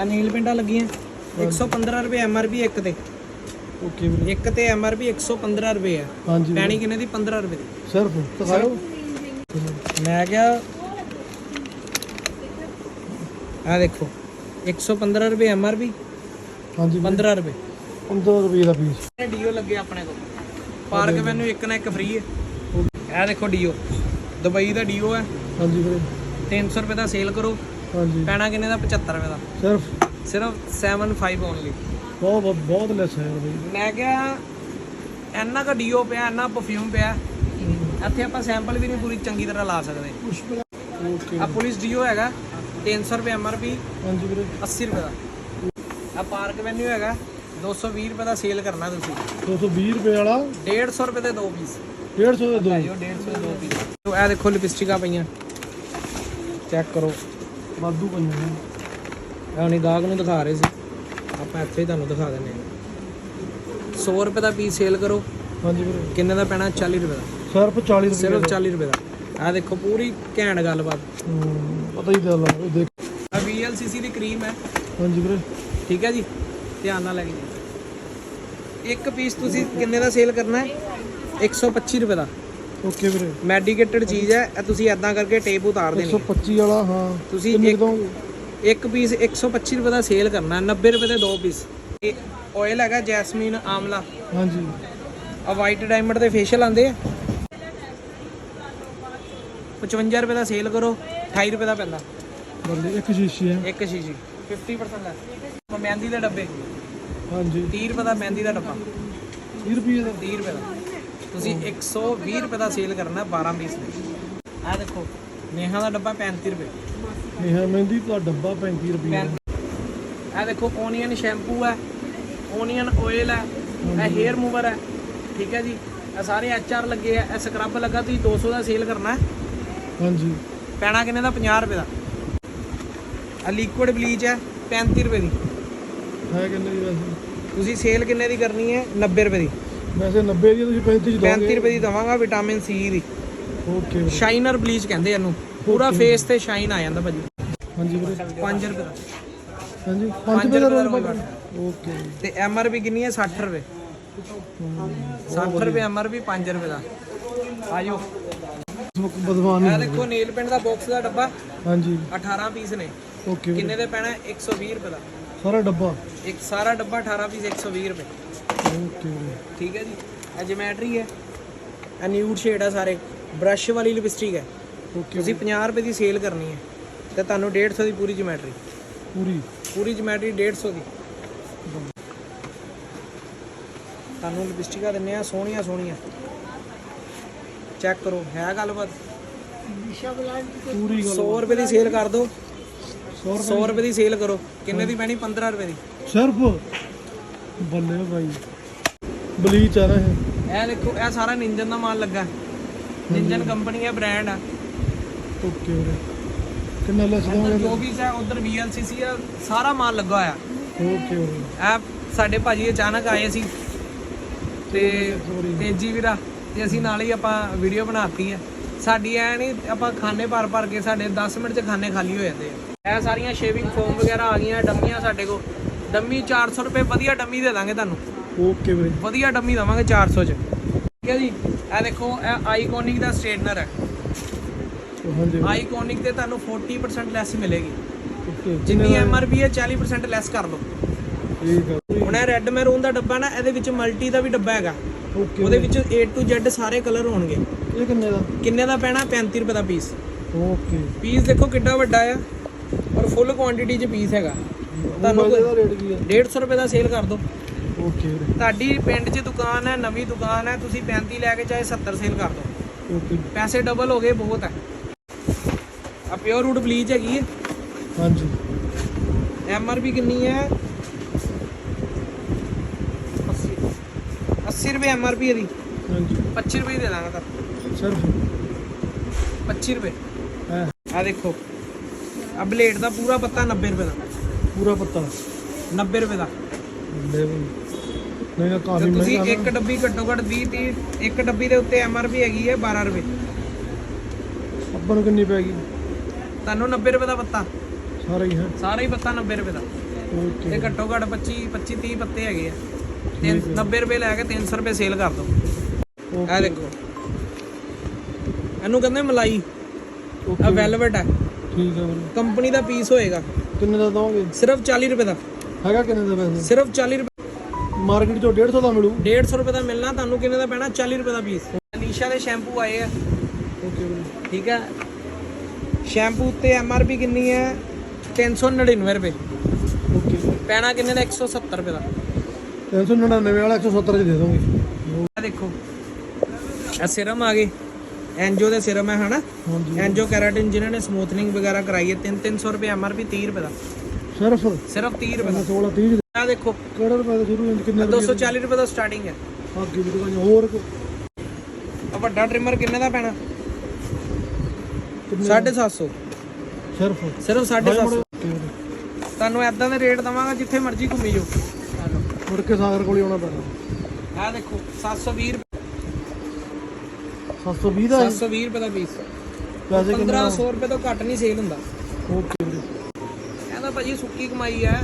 ਆ ਨੀਲ ਪਿੰਡਾਂ ਲੱਗੀਆਂ। 115 ਰੁਪਏ ਐਮਆਰਪੀ ਇੱਕ ਤੇ। ਓਕੇ ਵੀਰੇ। ਇੱਕ ਤੇ ਐਮਆਰਪੀ 115 ਰੁਪਏ ਆ। ਹਾਂਜੀ। ਪੈਣੀ ਕਿੰਨੇ ਦੀ? 15 ਰੁਪਏ ਦੀ। ਸਿਰਫ ਦਿਖਾਓ। ਮੈਂ ਕਿਹਾ ਆ ਦੇਖੋ 115 ਰੁਪਏ ਐਮਆਰਪੀ ਹਾਂਜੀ ਵੀਰੇ। 15 ਰੁਪਏ। 15 ਰੁਪਏ ਦਾ ਪੀਸ ਡੀਓ ਲੱਗੇ ਆਪਣੇ ਕੋਲ। ਪਾਰਕ ਮੈਨੂੰ ਇੱਕ ਨਾ ਇੱਕ ਫ੍ਰੀ ਹੈ। ਇਹ ਦੇਖੋ ਡੀਓ। ਦੁਬਈ ਦਾ ਡੀਓ ਹੈ। ਹਾਂਜੀ ਵੀਰੇ। 300 ਰੁਪਏ ਦਾ ਸੇਲ ਕਰੋ। ਹਾਂਜੀ। ਪੈਣਾ ਕਿੰਨੇ ਦਾ? 75 ਰੁਪਏ ਦਾ। ਸਿਰਫ? ਸਿਰਫ 75 ਓਨਲੀ ਬਹੁਤ ਬਹੁਤ- ਬਹੁਤ ਲੈਸ ਹੈ ਬਈ। ਮੈਂ ਕਿਹਾ ਇੰਨਾ ਕਾ ਡੀਓ ਪਿਆ ਇੰਨਾ ਪਰਫਿਊਮ ਪਿਆ ਇੱਥੇ ਆਪਾਂ ਸੈਂਪਲ ਵੀ ਨਹੀਂ ਪੂਰੀ ਚੰਗੀ ਤਰ੍ਹਾਂ ਲਾ ਸਕਦੇ। ਓਕੇ ਆ ਪੁਲਿਸ ਡੀਓ ਹੈਗਾ 300 ਰੁਪਏ ਐਮਆਰਪੀ ਹਾਂਜੀ ਵੀਰੇ। 80 ਰੁਪਏ ਦਾ। ਆ ਪਾਰਕ ਵੈਨਿਊ ਹੈਗਾ 220 ਰੁਪਏ ਦਾ ਸੇਲ ਕਰਨਾ ਤੁਸੀਂ। 220 ਰੁਪਏ ਵਾਲਾ? 150 ਰੁਪਏ ਦੇ ਦੋ ਪੀਸ 150 ਦੇ ਦੋ। ਭਾਈਓ 150 ਦੇ ਦੋ ਪੀਸ ਇਹ ਦੇਖੋ ਲਿਪਸਟਿਕਾਂ ਪਈਆਂ। ਚੈੱਕ ਕਰੋ। ਵਾਧੂ ਪਈਆਂ ਨੇ ਇਹ ਹੁਣੀ ਗਾਹਕ ਨੂੰ ਦਿਖਾ ਰਹੇ ਸੀ। ਆਪਾਂ ਇੱਥੇ ਹੀ ਤੁਹਾਨੂੰ ਦਿਖਾ ਦਿੰਦੇ ਹਾਂ। 100 ਰੁਪਏ ਦਾ ਪੀਸ ਸੇਲ ਕਰੋ। ਹਾਂਜੀ ਵੀਰੇ। ਕਿੰਨੇ ਦਾ ਪੈਣਾ? 40 ਰੁਪਏ ਦਾ। ਸਿਰਫ 40 ਰੁਪਏ ਸਿਰਫ 40 ਰੁਪਏ ਦਾ। ਆ ਦੇਖੋ ਪੂਰੀ ਘੈਂਟ ਗੱਲਬਾਤ। ਪਤਾ ਹੀ ਚੱਲ ਇਹ ਦੇਖ। ਆ VLCC ਦੀ ਕਰੀਮ ਹੈ। ਹਾਂਜੀ ਵੀਰੇ। ਠੀਕ ਹੈ ਜੀ? ਧਿਆਨ ਨਾਲ ਲੈ ਕੇ ਇੱਕ ਪੀਸ ਤੁਸੀਂ ਕਿੰਨੇ ਦਾ ਸੇਲ ਕਰਨਾ ਹੈ? 125 ਰੁਪਏ ਦਾ। ਓਕੇ ਵੀਰੇ। ਮੈਡੀਕੇਟਡ ਚੀਜ਼ ਹੈ ਇਹ ਤੁਸੀਂ ਐਦਾਂ ਕਰਕੇ ਟੇਪ ਉਤਾਰ ਦੇਣੀ ਹੈ। 125 ਵਾਲਾ ਹਾਂ। ਤੁਸੀਂ ਇੱਕ- ਇੱਕ ਪੀਸ 125 ਰੁਪਏ ਦਾ ਸੇਲ ਕਰਨਾ ਹੈ, 90 ਰੁਪਏ ਦੇ ਦੋ ਪੀਸ ਇਹ ਆਇਲ ਹੈਗਾ ਜੈਸਮੀਨ ਆਮਲਾ। ਹਾਂਜੀ। ਆ ਵਾਈਟ ਡਾਇਮੰਡ ਦੇ ਫੇਸ਼ੀਅਲ ਆਂਦੇ ਆ। 55 ਰੁਪਏ ਦਾ ਸੇਲ ਕਰੋ 28 ਰੁਪਏ ਦਾ ਪੈਂਦਾ। ਬੱਲੇ ਇੱਕ ਸ਼ੀਸ਼ੀ ਹੈ। ਇੱਕ ਸ਼ੀਸ਼ੀ 50% ਲੈ ਮਹਿੰਦੀ ਦੇ ਡੱਬੇ। ਹਾਂਜੀ। 30 ਰੁਪਏ ਦਾ ਮਹਿੰਦੀ ਦਾ ਡੱਬਾ। 30 ਰੁਪਏ ਦਾ। 30 ਰੁਪਏ ਦਾ। ਤੁਸੀਂ 120 ਰੁਪਏ ਦਾ ਸੇਲ ਕਰਨਾ 12 ਪੀਸ ਦੇ। ਆ ਦੇਖੋ ਨੇਹਾ ਦਾ ਡੱਬਾ 35 ਰੁਪਏ। ਇਹ ਮਹਿੰਦੀ ਦਾ ਡੱਬਾ 35 ਰੁਪਏ। ਇਹ ਦੇਖੋ ਓਨੀਅਨ ਸ਼ੈਂਪੂ ਹੈ ਓਨੀਅਨ ਆਇਲ ਹੈ ਇਹ ਹੇਅਰ ਮੂਵਰ ਹੈ ਠੀਕ ਹੈ ਜੀ? ਇਹ ਸਾਰੇ ਐਚ ਆਰ ਲੱਗੇ ਆ ਇਹ ਸਕਰਬ ਲੱਗਾ ਤੁਸੀਂ 200 ਦਾ ਸੇਲ ਕਰਨਾ ਹਾਂਜੀ। ਪੈਣਾ ਕਿੰਨੇ ਦਾ? 50 ਰੁਪਏ ਦਾ। ਆ ਲਿਕੁਇਡ ਬਲੀਚ ਹੈ 35 ਰੁਪਏ ਦੀ। ਹੈ ਕਿੰਨੇ ਦੀ ਵੈਸੇ? ਤੁਸੀਂ ਸੇਲ ਕਿੰਨੇ ਦੀ ਕਰਨੀ ਹੈ? 90 ਰੁਪਏ ਦੀ। ਵੈਸੇ 90 ਦੀ ਤੁਸੀਂ 35 ਚ 35 ਰੁਪਏ ਦੀ ਦਵਾਂਗਾ ਵਿਟਾਮਿਨ ਸੀ ਦੀ। ਓਕੇ ਵੀਰੇ। ਸ਼ਾਈਨਰ ਬਲੀਚ ਕਹਿੰਦੇ ਇਹਨੂੰ। ਪੂਰਾ ਫੇਸ ਤੇ ਸ਼ਾਈਨ ਆ ਜਾਂਦਾ ਭਾਜੀ। ਹਾਂਜੀ ਵੀਰੇ। 5 ਰੁਪਏ ਦਾ। ਹਾਂਜੀ 5 ਪੰਜ ਰੁਪਏ ਦਾ ਰੋਲ roll ਓਕੇ। ਤੇ ਐਮਆਰਪੀ ਕਿੰਨੀ ਹੈ? 60 ਰੁਪਏ। 60 ਰੁਪਏ ਐਮਆਰਪੀ 5 ਰੁਪਏ ਦਾ। ਆਜੋ। ਬਦਵਾਨ ਇਹ ਦੇਖੋ ਨੇਲ ਪਿੰਡ ਦਾ ਬਾਕਸ ਦਾ ਡੱਬਾ। ਹਾਂਜੀ। 18 ਪੀਸ ਨੇ। ਓਕੇ ਵੀਰੇ। ਕਿੰਨੇ ਦੇ ਪੈਣਾ? 120 ਰੁਪਏ ਦਾ। ਸਾਰਾ ਡੱਬਾ। ਇੱਕ ਸਾਰਾ ਡੱਬਾ 18 ਪੀਸ 120 ਰੁਪਏ। ਓਕੇ ਠੀਕ ਹੈ ਜੀ। ਇਹ ਜਿਮੈਟਰੀ ਹੈ। ਇਹ ਨਿਊਡ ਸ਼ੇਡ ਆ ਸਾਰੇ। ਬ੍ਰਸ਼ ਵਾਲੀ ਲਿਪਸਟਿਕ ਹੈ। ਓਕੇ ਤੁਸੀਂ 50 ਰੁਪਏ ਦੀ ਸੇਲ ਕਰਨੀ ਹੈ। ਤੇ ਤੁਹਾਨੂੰ 150 ਦੀ ਪੂਰੀ ਜਿਮੈਟਰੀ ਪੂਰੀ? ਪੂਰੀ ਜਿਮੈਟਰੀ 150 ਦੀ। ਤੁਹਾਨੂੰ ਲਿਪਸਟਿਕਾਂ ਦਿੰਨੇ ਆ ਸੋਹਣੀਆਂ ਸੋਹਣੀਆਂ। ਚੈੱਕ ਕਰੋ। ਹੈ ਗੱਲਬਾਤ? ਪੂਰੀ 100 ਰੁਪਏ ਦੀ ਸੇਲ ਕਰ ਦਿਓ 100 100 ਰੁਪਏ ਦੀ ਸੇਲ ਕਰੋ। ਕਿੰਨੇ ਦੀ ਪੈਣੀ? 15 ਰੁਪਏ ਦੀ। ਸਿਰਫ? ਬੱਲੇ ਭਾਈ। ਬਲੀਚ ਆ ਰਿਹਾ ਹੈ ਇਹ ਦੇਖੋ ਇਹ ਸਾਰਾ ਨਿੰਜਨ ਦਾ ਮਾਲ ਲੱਗਾ। ਨਿੰਜਨ ਕੰਪਨੀ ਹੈ ਬ੍ਰਾਂਡ ਆ। ਓਕੇ ਵੀਰੇ। ਕਿੰਨਾ ਲੈਸ ਇੱਧਰ ਦੋਗੇ ਜੋ ਵੀ ਹੈ ਉਧਰ VLCC ਆ ਸਾਰਾ ਮਾਲ ਲੱਗਾ ਹੋਇਆ। ਓਕੇ ਵੀਰੇ। ਇਹ ਸਾਡੇ ਭਾਜੀ ਅਚਾਨਕ ਆਏ ਸੀ ਤੇ ਤੇਜੀ ਵੀਰਾ ਤੇ ਅਸੀਂ ਨਾਲ ਹੀ ਆਪਾਂ ਵੀਡੀਓ ਬਣਾਤੀ ਹੈ ਸਾਡੀ ਐ ਨਹੀਂ ਆਪਾਂ ਖਾਣੇ ਭਰ ਭਰ ਕੇ ਸਾਡੇ 10 ਮਿੰਟ ਚ ਖਾਣੇ ਖਾਲੀ ਹੋ ਜਾਂਦੇ ਆ। ਇਹ ਸਾਰੀਆਂ ਸ਼ੇਵਿੰਗ ਫੋਮ ਵਗੈਰਾ ਆ ਗਈਆਂ ਡੰਮੀਆਂ ਸਾਡੇ ਕੋਲ। ਡੰਮੀ 400 ਰੁਪਏ ਵਧੀਆ ਡੰਮੀ ਦੇ ਦਾਂਗੇ ਤੁਹਾਨੂੰ। ਓਕੇ ਵੀਰੇ ਵਧੀਆ ਡੰਮੀ ਦਵਾਂਗੇ 400 ਚ। ਠੀਕ ਹੈ ਜੀ? ਇਹ ਦੇਖੋ ਇਹ ਆਈਕੋਨਿਕ ਦਾ ਸਟ੍ਰੇਟਨਰ ਹੈ। ਹਾਂਜੀ ਆਈਕੋਨਿਕ ਤੇ ਤੁਹਾਨੂੰ 40% ਲੈਸ ਮਿਲੇਗੀ। ਜਿੰਨੀ ਐਮਆਰਪੀ ਹੈ 40% ਲੈਸ ਕਰ ਲਓ। ਠੀਕ ਆ। ਹੁਣ ਇਹ ਰੈੱਡ ਮੈਰੂਨ ਦਾ ਡੱਬਾ ਨਾ ਇਹਦੇ ਵਿੱਚ ਮਲਟੀ ਦਾ ਵੀ ਡੱਬਾ ਹੈਗਾ। ਓਕੇ ਉਹਦੇ ਵਿੱਚ A to Z ਸਾਰੇ ਕਲਰ ਹੋਣਗੇ। ਇਹ ਕਿੰਨੇ ਦਾ? ਕਿੰਨੇ ਦਾ ਪੈਣਾ? 35 ਰੁਪਏ ਦਾ ਪੀਸ ਓਕੇ ਪੀਸ ਦੇਖੋ ਕਿੰਨਾ ਵੱਡਾ ਆ ਔਰ ਫੁੱਲ ਕੁਆਂਟੀਟੀ 'ਚ ਪੀਸ ਹੈਗਾ। ਤੁਹਾਨੂੰ ਮੋਬਾਈਲ ਦਾ ਰੇਟ ਕੀ ਹੈ 150 ਰੁਪਏ ਦਾ ਸੇਲ ਕਰ ਦਿਓ। ਓਕੇ ਵੀਰੇ ਤੁਹਾਡੀ ਪਿੰਡ 'ਚ ਦੁਕਾਨ ਹੈ ਨਵੀਂ ਦੁਕਾਨ ਹੈ ਤੁਸੀਂ 35 ਲੈ ਕੇ ਚਾਹੇ 70 ਸੇਲ ਕਰ ਦਿਓ। ਓਕੇ ਪੈਸੇ ਡਬਲ ਹੋ ਗਏ ਬਹੁਤ ਹੈ। ਆ ਪਿਓਰ ਰੂਟ ਬਲੀਚ ਹੈਗੀ ਹੈ। ਹਾਂਜੀ। ਐਮ ਆਰ ਪੀ ਕਿੰਨੀ ਹੈ? 80 80 ਰੁਪਏ ਐਮ ਆਰ ਪੀ ਇਹਦੀ। ਹਾਂਜੀ। 25 ਰੁਪਏ ਦੇ ਦਾਂਗਾ ਤਾਂ ਸਿਰਫ 25 ਰੁਪਏ। ਹੈ। ਆ ਦੇਖੋ। ਆ ਬਲੇਡ ਦਾ ਪੂਰਾ ਪੱਤਾ 90 ਰੁਪਏ ਦਾ। ਪੂਰਾ ਪੱਤਾ। 90 ਰੁਪਏ ਦਾ। ਲੈ ਬਈ ਨਹੀਂ ਨਾ ਤੇ ਕਾਫੀ ਤੁਸੀਂ ਮਹਿੰਗਾ ਇੱਕ ਡੱਬੀ ਘੱਟੋ ਘੱਟ 20 30 ਇੱਕ ਡੱਬੀ ਦੇ ਉੱਤੇ ਐਮ ਆਰ ਪੀ ਹੈਗੀ ਹੈ 12 ਰੁਪਏ। ਆਪਾਂ ਨੂੰ ਕਿੰਨੀ ਪੈ ਗਈ? ਤੁਹਾਨੂੰ 90 ਰੁਪਏ ਦਾ ਪੱਤਾ। ਸਾਰਾ ਹੀ ਹੈ। ਸਾਰਾ ਹੀ ਪੱਤਾ 90 ਰੁਪਏ ਦਾ। ਓਕੇ। ਤੇ ਘੱਟੋ ਘੱਟ 25 25 30 ਪੱਤੇ ਹੈਗੇ ਆ। ਹੈ। 90 ਰੁਪਏ ਲੈ ਕੇ 300 ਰੁਪਏ ਸੇਲ ਕਰ ਦੋ ਓਕੇ। ਦੇਖੋ। ਇਹਨੂੰ ਕਹਿੰਦੇ ਮਲਾਈ। ਆ ਵੈਲਵਟ ਹੈ ਠੀਕ ਹੈ ਵੀਰੇ। ਕੰਪਨੀ ਦਾ ਪੀਸ ਹੋਏਗਾ। ਕਿੰਨੇ ਦਾ ਦੋਗੇ ਸਿਰਫ 40 ਰੁਪਏ ਦਾ। ਹੈਗਾ ਕਿੰਨੇ ਦਾ ਵੈਸੇ ਸਿਰਫ 40 ਰੁਪਏ ਮਾਰਕੀਟ ਚੋਂ 150 ਦਾ ਮਿਲੂ। 150 ਰੁਪਏ ਦਾ ਮਿਲਣਾ ਤੁਹਾਨੂੰ ਕਿੰਨੇ ਦਾ ਪੈਣਾ? 40 ਰੁਪਏ ਦਾ ਪੀਸ ਅਲੀਸ਼ਾ ਦੇ ਸ਼ੈਂਪੂ ਆਏ ਆ। ਠੀਕ ਹੈ ਸ਼ੈਂਪੂ ਉੱਤੇ ਐਮ ਆਰ ਪੀ ਕਿੰਨੀ ਹੈ 399 ਰੁਪਏ। ਓਕੇ ਪੈਣਾ ਕਿੰਨੇ ਦਾ? 170 ਰੁਪਏ ਦਾ। 399 ਵਾਲਾ 170 ਚ ਦੇ ਦੋਗੇ ਇਹ ਦੇਖੋ। ਇਹ ਸਿਰਮ ਆ ਗਏ। ਐਂਜੋ ਦੇ ਸਿਰਮ ਹੈ ਹਨਾ? ਹਾਂਜੀ। ਐਂਜੋ ਕੈਰਾਟਿਨ ਜਿਨ੍ਹਾਂ ਨੇ ਸਮੂਥਨਿੰਗ ਵਗੈਰਾ ਕਰਾਈ ਹੈ 3-300 ਰੁਪਏ ਐਮ ਆਰ ਪੀ 30 ਰੁਪਏ ਦਾ। ਸਿਰਫ? ਸਿਰਫ 30 ਰੁਪਏ ਦਾ। 16 30 ਆ ਦੇਖੋ। ਕਿਹੜਾ ਰੁਪਏ ਦਾ ਸ਼ੁਰੂ ਹੁੰਦਾ ਕਿੰਨੇ ਦਾ 240 ਰੁਪਏ ਦਾ? ਸਟਾਰਟਿੰਗ ਹੈ। ਅੱਗੇ ਵੀ ਦੁਕਾਨ ਹੋਰ ਕੋ- ਆ ਵੱਡਾ ਟ੍ਰਿਮਰ ਕਿੰਨੇ ਦਾ ਪੈਣਾ? ਕਿੰਨੇ 750 ਸਿਰਫ? ਸਿਰਫ 750 ਓਕੇ ਵੀਰੇ। ਤੁਹਾਨੂੰ ਐਦਾਂ ਦੇ ਰੇਟ ਦਵਾਂਗਾ ਜਿੱਥੇ ਮਰਜ਼ੀ ਘੁੰਮੀ ਜਾਓ। ਮੁੜ ਕੇ ਸਾਗਰ ਕੋਲ ਆਉਣਾ ਪੈਣਾ। ਆ ਦੇਖੋ 720 ਰੁਪਏ। 720 ਦਾ ਹੈ? 720 ਰੁਪਏ ਦਾ ਪੀਸ ਪੈਸੇ ਕਿੰਨੇ ਦਾ? 1500 ਰੁਪਏ ਤੋਂ ਘੱਟ ਨਹੀਂ ਸੇਲ ਹੁੰਦਾ। ਓਕੇ ਵੀਰੇ ਕਹਿੰਦਾ ਭਾਜੀ ਸੁੱਕੀ ਕਮਾਈ ਹੈ।